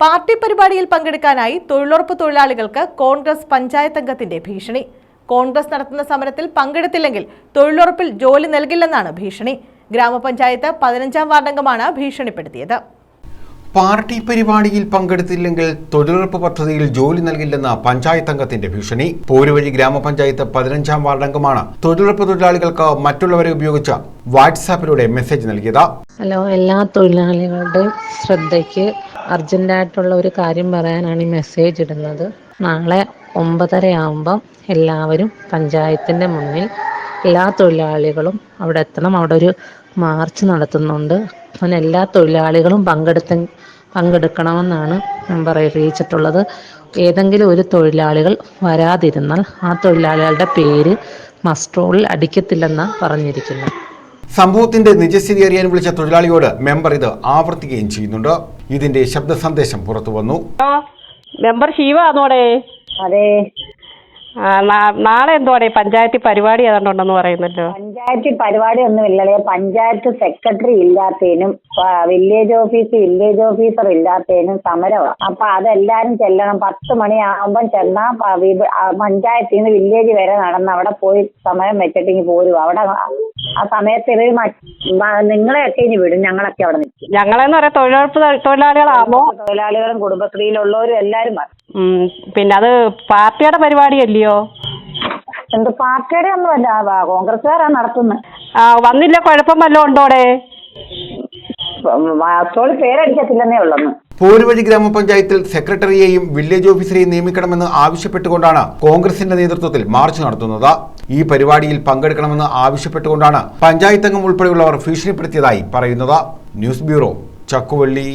Party പരിപാടിയിൽ പങ്കെടുക്കാനായി തൊഴിലുറപ്പ് തൊഴിലാളികൾക്ക് കോൺഗ്രസ് പഞ്ചായത്ത് അംഗത്തിന്റെ ഭീഷണി. കോൺഗ്രസ് നടത്തുന്ന സമരത്തിൽ പങ്കെടുത്തില്ലെങ്കിൽ തൊഴിലുറപ്പിൽ ജോലി നൽകില്ലെന്നാണ് ഭീഷണി. ഗ്രാമപഞ്ചായത്ത് പതിനഞ്ചാം വാർഡംഗമാണ് ഭീഷണിപ്പെടുത്തിയത്. പാർട്ടി പരിപാടിയിൽ പങ്കെടുത്തില്ലെങ്കിൽ തൊഴിലുറപ്പ് പദ്ധതിയിൽ ജോലി നൽകില്ലെന്ന പഞ്ചായത്ത് അംഗത്തിന്റെ ഭീഷണി. പോരുവഴി ഗ്രാമപഞ്ചായത്ത് പതിനഞ്ചാം വാർഡംഗമാണ് തൊഴിലുറപ്പ് തൊഴിലാളികൾക്ക് മറ്റുള്ളവരെ ഉപയോഗിച്ച വാട്സാപ്പിലൂടെ മെസ്സേജ് നൽകിയത്. ഹലോ എല്ലാ തൊഴിലാളികളുടെയും ശ്രദ്ധയ്ക്ക് അർജന്റായിട്ടുള്ള ഒരു കാര്യം പറയാനാണ് ഈ മെസ്സേജ് ഇടുന്നത്. നാളെ ഒമ്പതര ആകുമ്പം എല്ലാവരും പഞ്ചായത്തിന്റെ മുന്നിൽ എല്ലാ തൊഴിലാളികളും അവിടെ എത്തണം. അവിടെ ഒരു മാർച്ച് നടത്തുന്നുണ്ട്. അങ്ങനെ എല്ലാ തൊഴിലാളികളും പങ്കെടുത്ത പങ്കെടുക്കണമെന്നാണ് മെമ്പർ അറിയിച്ചിട്ടുള്ളത്. ഏതെങ്കിലും ഒരു തൊഴിലാളികൾ വരാതിരുന്നാൽ ആ തൊഴിലാളികളുടെ പേര് മസ്ട്രോളിൽ അടിക്കത്തില്ലെന്നാണ് പറഞ്ഞിരിക്കുന്നത്. സംഭവത്തിന്റെ നിജസ്ഥിതി അറിയാൻ വിളിച്ച തൊഴിലാളിയോട് മെമ്പർ ഇത് ആവർത്തിക്കുകയും ചെയ്യുന്നുണ്ട്. ഇതിന്റെ ശബ്ദ സന്ദേശം പുറത്തു വന്നു. മെമ്പർ ശിവ അതെ. നാളെ എന്തോടെ? പഞ്ചായത്തിൽ പരിപാടി ഏതാണ്ട് ഉണ്ടെന്ന് പറയുന്നല്ലോ. പഞ്ചായത്തിൽ പരിപാടി ഒന്നും ഇല്ലല്ലേ പഞ്ചായത്ത് സെക്രട്ടറി ഇല്ലാത്തതിനും വില്ലേജ് ഓഫീസ് വില്ലേജ് ഓഫീസർ ഇല്ലാത്തതിനും സമരമാണ് അപ്പൊ അതെല്ലാരും ചെല്ലണം. പത്ത് മണിയാകുമ്പം ചെന്നാ പഞ്ചായത്തിൽ നിന്ന് വില്ലേജ് വരെ നടന്ന് അവിടെ പോയി സമയം വെച്ചിട്ടെങ്കിൽ പോരും അവിടെ ആ സമയത്ത് ഇവർ നിങ്ങളെയൊക്കെ ഇനി വിടും ഞങ്ങളൊക്കെ അവിടെ നിൽക്കും ഞങ്ങളെന്ന് പറയാം തൊഴിലുറപ്പ് തൊഴിലാളികളാകുമ്പോ തൊഴിലാളികളും കുടുംബശ്രീയിലുള്ളവരും എല്ലാരും പിന്നെ അത് പാർട്ടിയുടെ പരിപാടിയല്ലയോ എന്ത് പാർട്ടിയുടെ ഒന്നുമല്ല കോൺഗ്രസ്സുകാരാ നടത്തുന്നത് ആ വന്നില്ല കുഴപ്പം വല്ലതും ഉണ്ടോടെ പേരടിക്കത്തില്ലെന്നേ ഉള്ളെന്ന് പോരുവഴി ഗ്രാമപഞ്ചായത്തിൽ സെക്രട്ടറിയെയും വില്ലേജ് ഓഫീസറെയും നിയമിക്കണമെന്ന് ആവശ്യപ്പെട്ടുകൊണ്ടാണ് കോൺഗ്രസിന്റെ നേതൃത്വത്തിൽ മാർച്ച് നടത്തുന്നത്. ഈ പരിപാടിയിൽ പങ്കെടുക്കണമെന്ന് ആവശ്യപ്പെട്ടുകൊണ്ടാണ് പഞ്ചായത്തംഗം ഉൾപ്പെടെയുള്ളവർ ഭീഷണിപ്പെടുത്തിയതായി പറയുന്നത്. News bureau Chakkuvally.